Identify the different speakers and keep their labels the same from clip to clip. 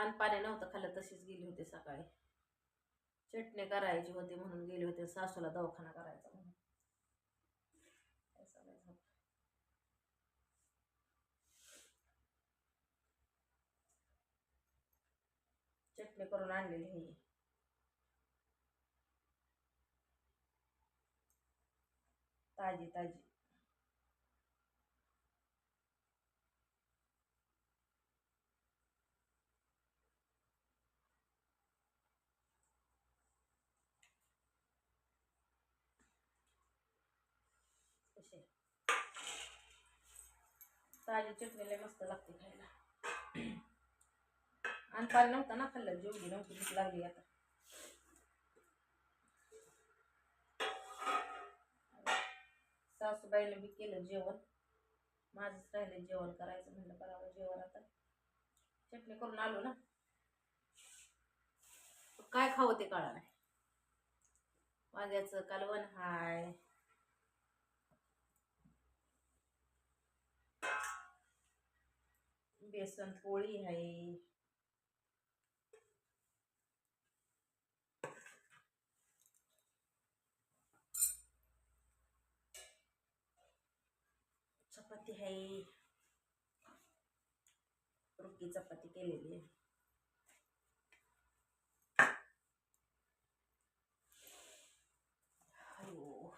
Speaker 1: आण पाणी नव्हतं खाल्लं तशीच गेली होती सकाळी. चटणी करायची होती म्हणून गेले होते सासूला दवाखाना करायचा म्हणून. चटणी करून आणलेली ही ताजी ताजी. आहे? ताजी चटणी लय मस्त लागते खायला. आणि पाणी नव्हतं ना खाल्लं जेवढी नव्हती भूक लागली आता. सासूबाईने बी केलं जेवण. माझंच राहिलं जेवण करायचं म्हणलं करावं जेवण आता. चटणी करून आलो ना. काय खावं ते कळा नाही. वांग्याचं कालवण हाय. बेसन पोळी आहे. चपाती आहे. रुकी चपाती केलेली आहे. हो.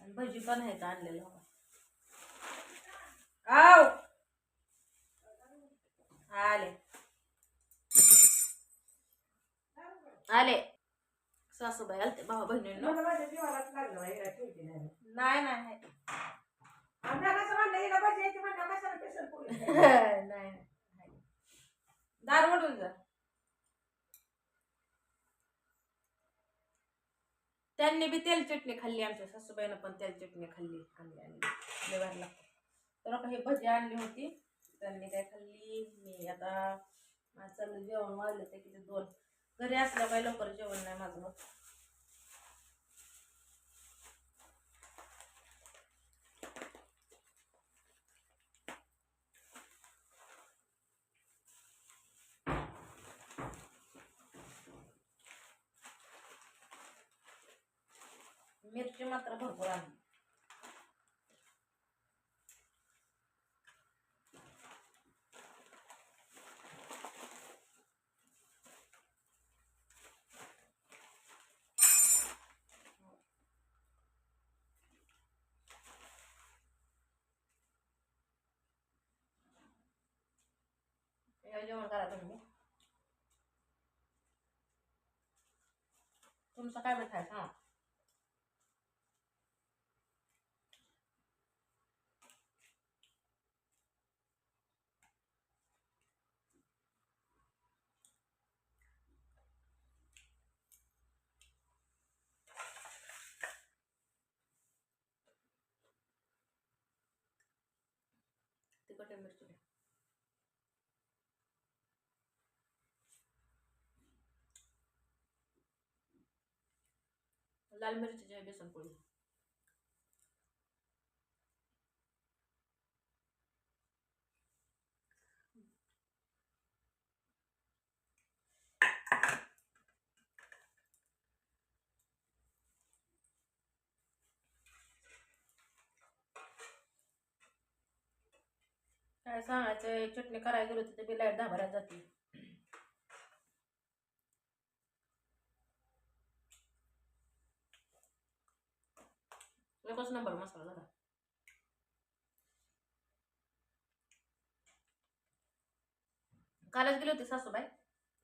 Speaker 1: आणि भजी पण आहेत आणलेलं सासूबाई आलते बहिणींनो
Speaker 2: मला माझ्या जीवालाच लागलं बाई, हिला ठेवते नाही.
Speaker 1: नाही नाही नाही.
Speaker 2: आणि मी कसं म्हणलं, हिला भाजी यायची म्हणलं, कशाला पेशल पोळी खायची?
Speaker 1: नाही नाही. दार ओढून जा त्यांनी बी तेल चटणी खाल्ली आमच्या सासूबाईनं पण तेल चटणी खाल्ली आणली आणली लागते तर आता हे भजी आणली होती त्यांनी काय खाल्ली मी आता माझं चाललं जेवण वाढलं ते किती दोन घरी असल्या काही लवकर जेवण नाही माझं होत मिरची मात्र भरपूर आणली या जेवण करा तुम्ही तुमचं काय भेटायचं हा तिखट मिरची द्या. लाल मिरची बेसन पोळी काय सांगायचं चटणी करायला गेलो होती बी लाइट दहा जाते. एकच नंबर मसाला झाला. कालच गेली होती सासूबाई.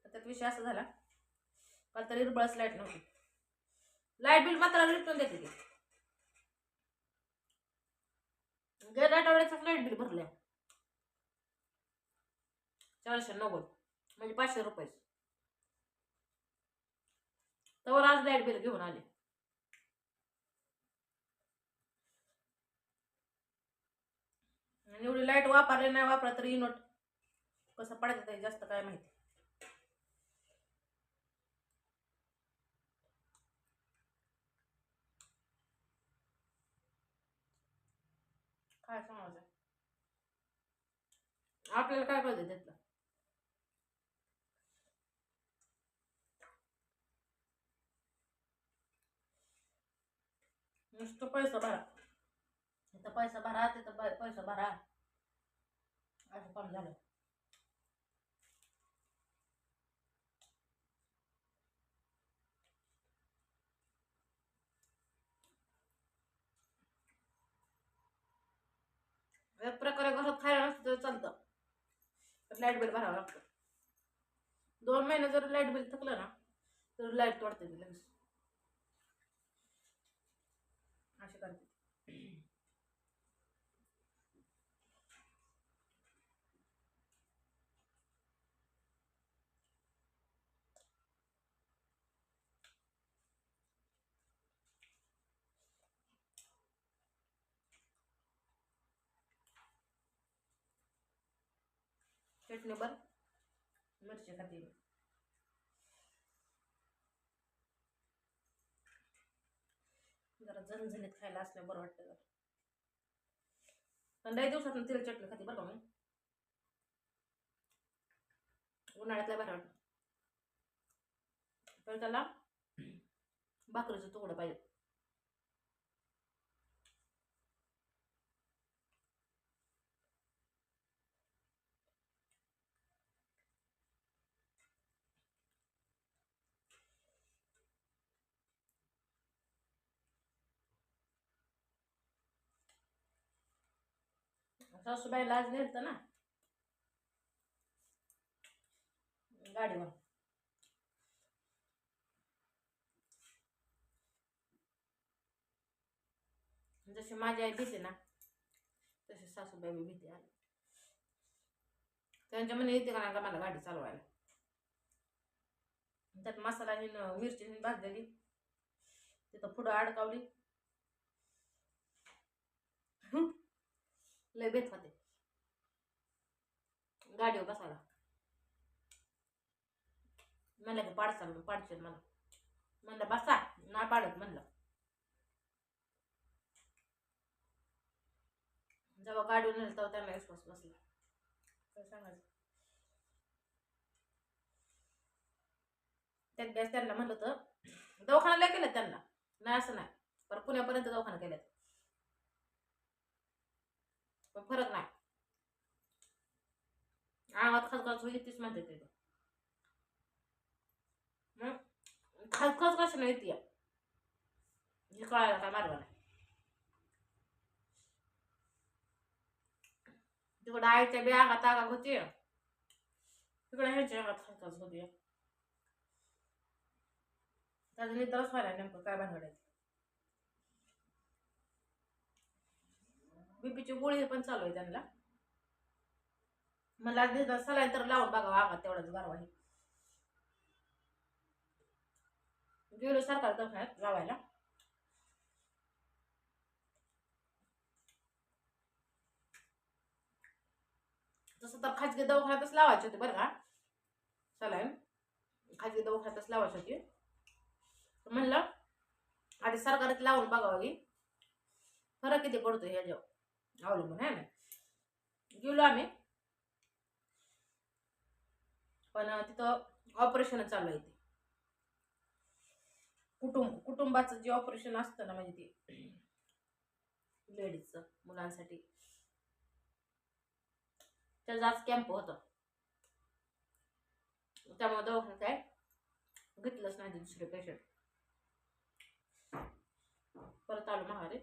Speaker 1: तर त्यात विषय असा झाला. काल तरी रुबळच लाइट नव्हती. लाइट बिल मात्र रिटर्न देते ती गेल्या आठवड्याचं लाइट बिल भरलंय. चारशे नव्वद म्हणजे पाचशे रुपये. तर आज लाइट बिल घेऊन आले. आणि एवढी लाइट वापरली नाही वापरत तरी इनोट कसं पडायचं ते जास्त काय माहिती. काय सांगायचं आपल्याला काय कळतं त्यातलं? नुसतं पैसा भरा. इथं पैसा भरा तिथं प- पैसा भरा. असं पण झालं. एक प्रकारे घरात खायला नसतं तर चालतं. लाइट बिल भरावं लागतं. दोन महिने जर लाइट बिल थकलं ना तर लाइट तोडते लगेच. असे करते चटणी बर मिरची खाते मी. जरा झणझणीत खायला असलं बरं वाटतं जरा. पण लई दिवसात तिला चटणी खाते बरं का मी उन्हाळ्यातला बरं वाटतं. पण त्याला भाकरीचं तुकडं पाहिजे. सासूबाईला आज नेलतं ना. गाडीवर. जशी माझी आई भीते ना तशी सासूबाई बी भीती आली. त्यांच्या म्हणे येते का नाही मला गाडी चालवायला. त्यात मसाला आणि मिरची आणि भाजलेली. तिथं पुढं अडकावली. लय बेत होते. गाडीवर बसायला. म्हणलं की पाडसाल पाडशील मला. म्हणलं बसा. नाही पाडत म्हणलं. जेव्हा गाडीवर नेलं तेव्हा त्यांना विश्वास बसला. काय सांगायचं? त्यात त्यांना म्हणलं तर दवाखान्याला केलं त्यांना. नाही असं नाही. पण पुण्यापर्यंत दवाखाना केल्यात. पण फरक नाही. आवाज खसखस होईल तीच म्हणते ते. मग खसखस कशी नाही ती हे कळायला काय मार्ग नाही. तिकडं आईच्या बी अंगात आगाग होती. तिकडे ह्याच्या अंगात खसखस होती. त्याचं निद्राच व्हायला नेमकं काय भांगडायचं बीपीची गोळी पण चालू आहे त्यांना. मला दिसला सलाईन तर लावून बघावं आघात तेवढाच गारवा आहे गेलो सरकार दवाखान्यात लावायला तसं तर खाजगी दवाखान्यातच लावायची होती बरं का. सलाईन खाजगी दवाखान्यातच लावायची होती. म्हणलं आधी सरकारच लावून बघावं की फरक किती पडतो ह्याच्यावर. अवलंबून आहे ना गेलो आम्ही पण तिथं ऑपरेशन चालू आहे ते. कुटुंब कुटुंबाचं जे ऑपरेशन असतं ना म्हणजे ते लेडीजचं मुलांसाठी. त्याचा आज कॅम्प होता. त्यामुळे दवाखान्यात काय घेतलंच नाही दुसरे पेशंट परत आलो महारे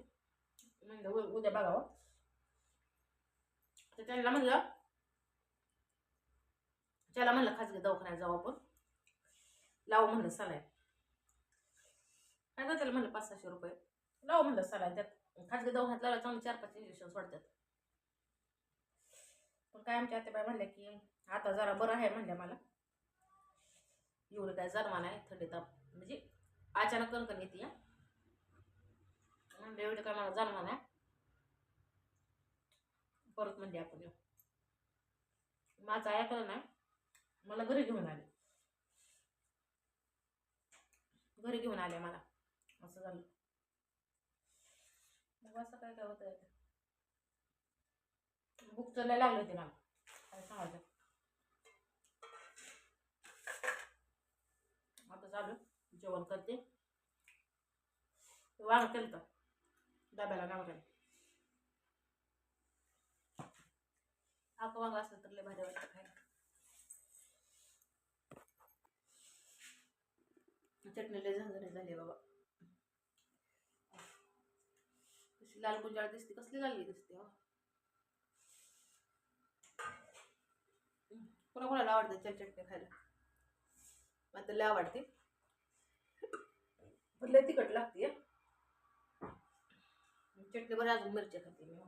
Speaker 1: म्हणजे उ- उद्या बघावं. तर त्यांना म्हणलं त्याला म्हणलं खाजगी दवाखान्यात जाऊ आपण. लावू म्हणलं सलाईन. काय त्याला म्हणलं पाच सहाशे रुपये? लावू म्हणलं सलाईन. त्यात खाजगी दवाखान्यात लावला चांगले चार पाच इंजेक्शन सोडतात पण काय आमच्या आत्याबाई म्हणल्या की आता जरा बरं आहे म्हणल्या मला. एवढं काय जरमा नाही थंडी ताप. म्हणजे अचानक कणकण येते या म्हणलं एवढं काय मला जाणवा नाही. परत म्हणजे आपण येऊ. माझं ऐकलं नाही मला घरी घेऊन आले. घरी घेऊन आले मला. असं झालं. मग असं काय काय होतं बुक चलायला लागले होते मला. काय सांगायचं? आता चालू. जेवण करते. वांग केलं डब्याला गावरान आका वांग असलं तर लय भारी वाटतं खायला. चटणी लय झणझणीत झाली बाबा. कशी लाल गुंजाळ दिसते कसली लाल दिसते हो. कोणा कोणाला आवडते चल चटणी खायला? मला तर लय आवडते. पण लय तिखट लागते चटणी बरं अजून मिरच्या खाते मी.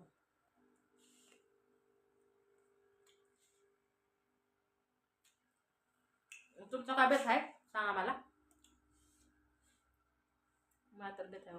Speaker 1: तुमचा काय बेथ आहे. सांगा मला मला तर बेत आहे